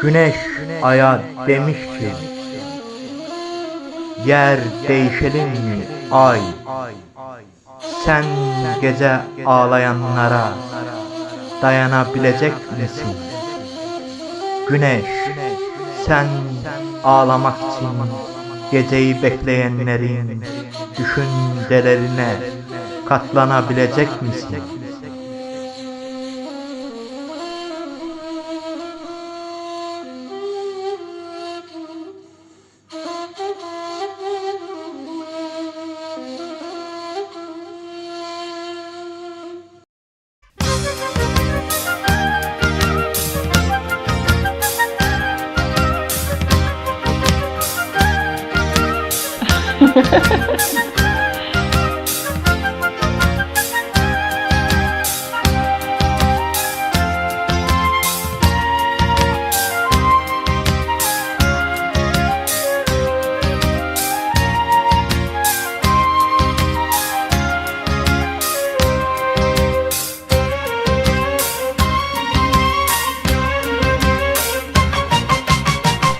Güneş aya demiş ki Yer değişelim mi ay Sen gece ağlayanlara Dayanabilecek misin? Güneş sen ağlamak için Geceyi bekleyenlerin Düşüncelerine Katlanabilecek misin?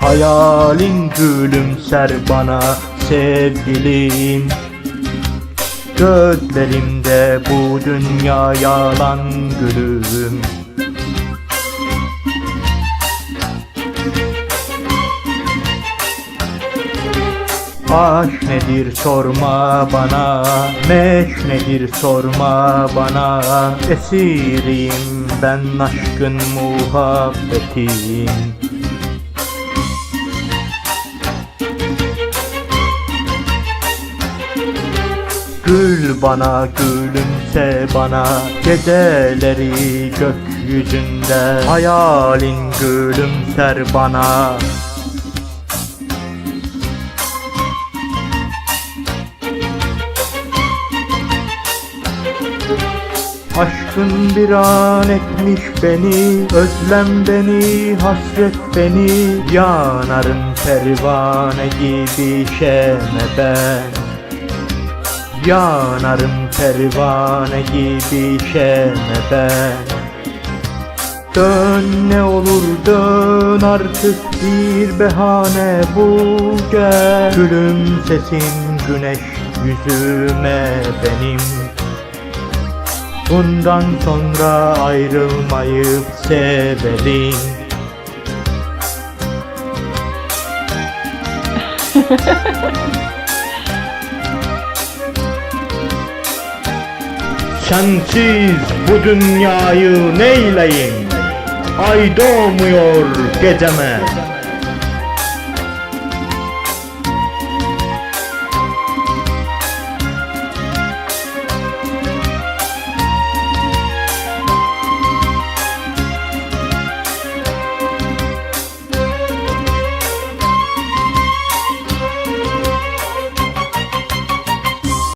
Hayalin gülümser bana sevgilim. Gözlerimde bu dünya yalan gülüm. Aşk nedir sorma bana Meş nedir sorma bana. Esiriyim ben aşkın muhabbetin bana gülümse bana. Geceleri gökyüzünde Hayalin gülümser bana. Aşkın bir an etmiş beni Özlem beni, hasret beni. Yanarım pervane gibi şeme ben Yanarım pervane gibi şeme ben. Dön ne olur dön artık bir behane bul gel. Gülüm sesin güneş yüzüme benim. Bundan sonra ayrılmayıp sevelim Sensiz bu dünyayı neyleyim Ay doğmuyor geceme